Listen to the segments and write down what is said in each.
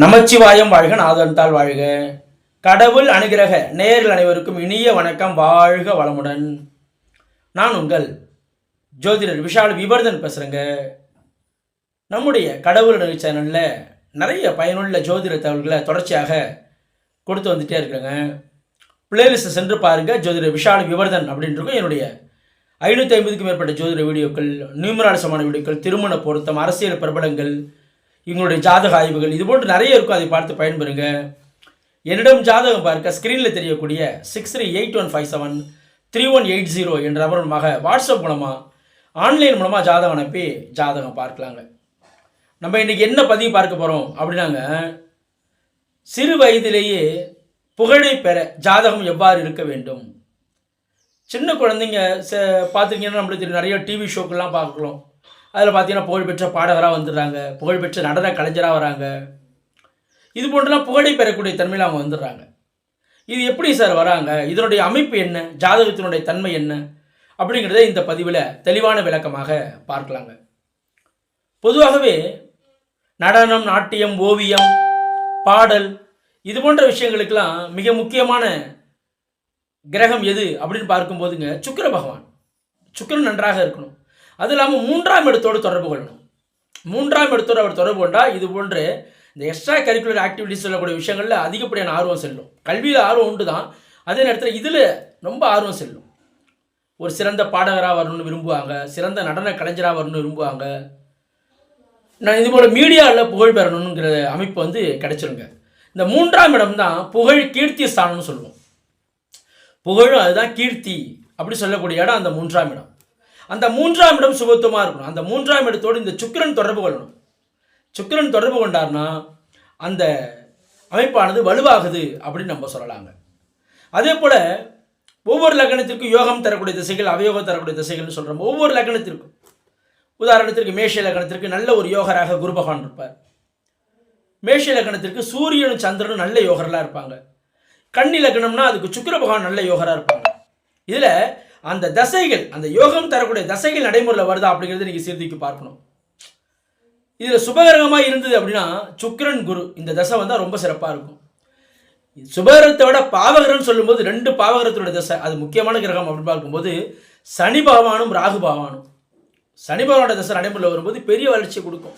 நமச்சிவாயம் வாழ்க நாதன்தால் வாழ்க. கடவுள் அனுகிரக நேரில் அனைவருக்கும் இனிய வணக்கம் வாழ்க வளமுடன். நான் உங்கள் ஜோதிடர் விஷால் விவர்தன் பேசுகிறேங்க நம்முடைய கடவுள் அணுகு சேனலில் நிறைய பயனுள்ள ஜோதிட தகவல்களை தொடர்ச்சியாக கொடுத்து வந்துட்டே இருக்கிறேங்க. பிளேலிஸ்ட்டை சென்று பாருங்கள் ஜோதிடர் விஷால் விவர்தன் அப்படின்றக்கும் என்னுடைய ஐநூற்றி ஐம்பதுக்கும் மேற்பட்ட ஜோதிட வீடியோக்கள் நியூமராலசமான வீடியோக்கள் திருமண பொருத்தம் அரசியல் பிரபலங்கள் இவங்களுடைய ஜாதக ஆய்வுகள் இது போன்று நிறைய இருக்கும். அதை பார்த்து பயன்பெறுங்க. என்னிடம் ஜாதகம் பார்க்க ஸ்க்ரீனில் தெரியக்கூடிய six three eight one five seven three one eight zero என்ற நபருமாக வாட்ஸ்அப் மூலமாக ஆன்லைன் மூலமாக ஜாதகம் அனுப்பி ஜாதகம் பார்க்கலாங்க. நம்ம இன்றைக்கி என்ன பதிவு பார்க்க போகிறோம் அப்படின்னாங்க சிறு வயதிலேயே புகழை பெற ஜாதகம் எவ்வாறு இருக்க வேண்டும்? சின்ன குழந்தைங்க ச பார்த்துருக்கீங்கன்னா நம்மளுக்கு தெரியும் நிறைய டிவி ஷோக்கெல்லாம் பார்க்கலாம். அதில் பார்த்தீங்கன்னா புகழ்பெற்ற பாடகராக வந்துடுறாங்க. புகழ்பெற்ற நடன கலைஞராக வராங்க. இது போன்றலாம் புகழை பெறக்கூடிய தன்மையில் அவங்க வந்துடுறாங்க. இது எப்படி சார் வராங்க? இதனுடைய அமைப்பு என்ன? ஜாதகத்தினுடைய தன்மை என்ன? அப்படிங்கிறத இந்த பதிவில் தெளிவான விளக்கமாக பார்க்கலாங்க. பொதுவாகவே நடனம் நாட்டியம் ஓவியம் பாடல் இது போன்ற விஷயங்களுக்கெல்லாம் மிக முக்கியமான கிரகம் எது அப்படின்னு பார்க்கும்போதுங்க சுக்கிர பகவான். சுக்கிரன் நன்றாக இருக்கணும். அது இல்லாமல் மூன்றாம் இடத்தோடு தொடர்பு கொள்ளணும். மூன்றாம் இடத்தோடு அவர் தொடர்பு கொண்டால் இது போன்று இந்த எக்ஸ்ட்ரா கரிக்குலர் ஆக்டிவிட்டிஸ் சொல்லக்கூடிய விஷயங்களில் அதிகப்படியான ஆர்வம் செல்லும். கல்வியில் ஆர்வம் உண்டு தான் அதே நேரத்தில் இதில் ரொம்ப ஆர்வம் செல்லும். ஒரு சிறந்த பாடகராக வரணும்னு விரும்புவாங்க. சிறந்த நடன கலைஞராக வரணும்னு விரும்புவாங்க. நான் இது போல் மீடியாவில் புகழ் பெறணுங்கிற அமைப்பு வந்து கிடைச்சிருங்க. இந்த மூன்றாம் இடம் தான் புகழ் கீர்த்தி ஸ்தானம்னு சொல்லுவோம். புகழும் அதுதான் கீர்த்தி. அப்படி சொல்லக்கூடிய இடம் அந்த மூன்றாம் இடம். அந்த மூன்றாம் இடம் சுபத்துவமாக இருக்கணும். அந்த மூன்றாம் இடத்தோடு இந்த சுக்கிரன் தொடர்பு கொள்ளணும். சுக்கிரன் தொடர்பு கொண்டார்னா அந்த அமைப்பானது வலுவாகுது அப்படின்னு நம்ம சொல்லலாங்க. அதே போல் ஒவ்வொரு லக்னத்திற்கும் யோகம் தரக்கூடிய திசைகள் அவயோகம் தரக்கூடிய திசைகள்னு சொல்கிறோம் ஒவ்வொரு லக்னத்திற்கும். உதாரணத்திற்கு மேஷ லக்னத்திற்கு நல்ல ஒரு யோகராக குரு பகவான் இருப்பார். மேஷ லக்னத்திற்கு சூரியனும் சந்திரனும் நல்ல யோகர்களாக இருப்பாங்க. கன்னி லக்னம்னா அதுக்கு சுக்கிர பகவான் நல்ல யோகராக இருப்பாங்க. இதில் அந்த தசைகள் அந்த யோகம் தரக்கூடிய தசைகள் நடைமுறையில் வருதா அப்படிங்கிறத நீங்கள் சீர்தூக்கி பார்க்கணும். இதில் சுபகிரகமாக இருந்தது அப்படின்னா சுக்கிரன் குரு. இந்த தசை வந்தால் ரொம்ப சிறப்பாக இருக்கும். சுபகரத்தை விட பாவகிரகம்னு சொல்லும்போது ரெண்டு பாவகிரகத்தோட தசை அது முக்கியமான கிரகம் அப்படின்னு பார்க்கும்போது சனி பகவானும் ராகு பகவானும். சனி பகவானோட தசை நடைமுறையில் வரும்போது பெரிய வளர்ச்சியை கொடுக்கும்.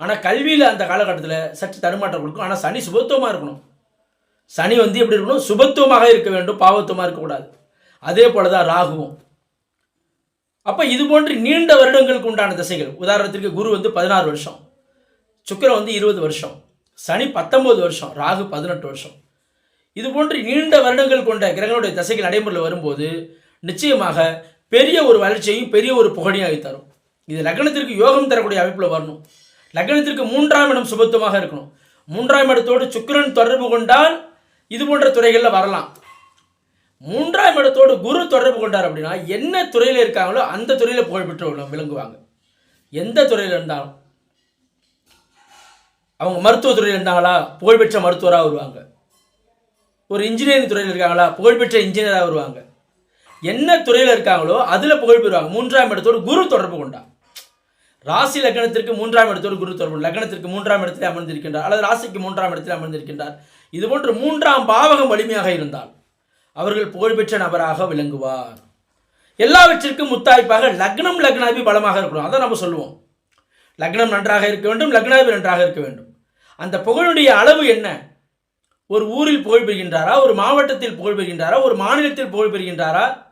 ஆனால் கல்வியில் அந்த காலகட்டத்தில் சற்று தடுமாற்றம் கொடுக்கும். ஆனால் சனி சுபத்துவமாக இருக்கணும். சனி வந்து எப்படி இருக்கணும்? சுபத்துவமாக இருக்க வேண்டும் பாவத்துவமாக இருக்கக்கூடாது அதே போல தான் ராகுவும். அப்போ இது போன்று நீண்ட வருடங்களுக்கு உண்டான திசைகள். உதாரணத்திற்கு குரு வந்து பதினாறு வருஷம். சுக்கரம் வந்து இருபது வருஷம். சனி பத்தொம்போது வருஷம். ராகு பதினெட்டு வருஷம். இது போன்று நீண்ட வருடங்கள் கொண்ட கிரகங்களுடைய தசைகள் நடைமுறையில் வரும்போது நிச்சயமாக பெரிய ஒரு வளர்ச்சியையும் பெரிய ஒரு புகழையும் தரும். இது லக்னத்திற்கு யோகம் தரக்கூடிய அமைப்பில் வரணும். லக்னத்திற்கு மூன்றாம் இடம் சுபத்துவமாக இருக்கணும். மூன்றாம் இடத்தோடு சுக்கிரன் தொடர்பு கொண்டால் இது போன்ற துறைகளில் வரலாம். மூன்றாம் இடத்தோடு குரு தொடர்பு கொண்டார் அப்படின்னா என்ன துறையில் இருக்காங்களோ அந்த துறையில் புகழ்பெற்று விளங்குவாங்க. எந்த துறையில் இருந்தாலும். அவங்க மருத்துவ துறையில் இருந்தாங்களா? புகழ்பெற்ற மருத்துவராக வருவாங்க. ஒரு இன்ஜினியரிங் துறையில் இருக்காங்களா? புகழ்பெற்ற இன்ஜினியராக வருவாங்க. என்ன துறையில் இருக்காங்களோ அதில் புகழ் பெறுவாங்க. மூன்றாம் இடத்தோடு குரு தொடர்பு கொண்டார். ராசி லக்னத்திற்கு மூன்றாம் இடத்தோடு குரு தொடர்பு லக்னத்திற்கு மூன்றாம் இடத்தில் அமர்ந்திருக்கின்றார் அல்லது ராசிக்கு மூன்றாம் இடத்தில் அமர்ந்திருக்கின்றார். இதுபோன்று மூன்றாம் பாவகம் வலிமையாக இருந்தால் அவர்கள் புகழ்பெற்ற நபராக விளங்குவார். எல்லாவற்றிற்கும் முத்தாய்ப்பாக லக்னம் லக்னாபி பலமாக இருக்கணும். அதை நம்ம சொல்லுவோம். லக்னம் நன்றாக இருக்க வேண்டும் லக்னாபி நன்றாக இருக்க வேண்டும். அந்த புகழுடைய அளவு என்ன? ஒரு ஊரில் புகழ் பெறுகின்றாரா? ஒரு மாவட்டத்தில் புகழ் பெறுகின்றாரா? ஒரு மாநிலத்தில் புகழ் பெறுகின்றாரா?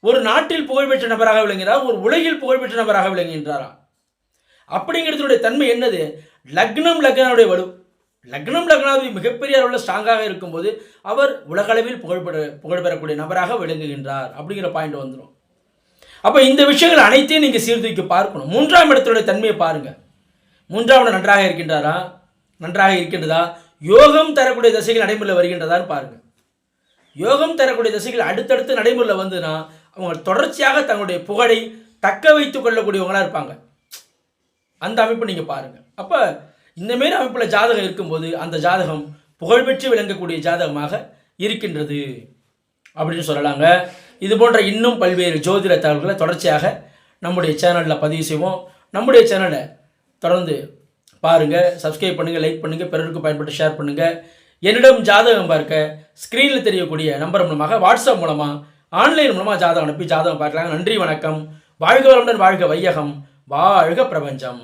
ஒரு நாட்டில் புகழ்பெற்ற நபராக விளங்குகிறாரா? ஒரு உலகில் புகழ்பெற்ற நபராக விளங்குகின்றாரா? அப்படிங்கிறதுடைய தன்மை என்னது? லக்னம் லக்னாவுடைய வலு லக்னம் லக்னாதிபதி மிகப்பெரிய அளவில் ஸ்ட்ராங்காக இருக்கும்போது அவர் உலகளவில் புகழ்பெற புகழ் பெறக்கூடிய நபராக விளங்குகின்றார் அப்படிங்கிற பாயிண்ட் வந்துடும் அப்போ இந்த விஷயங்கள் அனைத்தையும் நீங்கள் சீர்தூக்கி பார்க்கணும். மூன்றாம் இடத்துடைய தன்மையை பாருங்க. மூன்றாவது நன்றாக இருக்கின்றாரா? நன்றாக இருக்கின்றதா? யோகம் தரக்கூடிய திசைகள் நடைமுறையில் வருகின்றதான்னு பாருங்கள் யோகம் தரக்கூடிய திசைகள் அடுத்தடுத்து நடைமுறையில் வந்துன்னா அவங்க தொடர்ச்சியாக தங்களுடைய புகழை தக்க வைத்துக் கொள்ளக்கூடியவங்களாக இருப்பாங்க. அந்த அமைப்பு நீங்கள் பாருங்கள் அப்போ இந்தமாரி அமைப்பில் ஜாதகம் இருக்கும்போது அந்த ஜாதகம் புகழ்பெற்று விளங்கக்கூடிய ஜாதகமாக இருக்கின்றது அப்படின்னு சொல்லலாங்க. இது போன்ற இன்னும் பல்வேறு ஜோதிட தகவல்களை தொடர்ச்சியாக நம்முடைய சேனலில் பதிவு செய்வோம். நம்முடைய சேனலை தொடர்ந்து பாருங்கள் சப்ஸ்கிரைப் பண்ணுங்கள் லைக் பண்ணுங்கள் பிறருக்கு பயன்பட்டு ஷேர் பண்ணுங்கள் என்னிடம் ஜாதகம் பார்க்க ஸ்க்ரீனில் தெரியக்கூடிய நம்பர் மூலமாக வாட்ஸ்அப் மூலமாக ஆன்லைன் மூலமாக ஜாதகம் அனுப்பி ஜாதகம் பார்க்கலாம் நன்றி வணக்கம். வாழ்க வளமுடன் வாழ்க வையகம். வாழ்க பிரபஞ்சம்.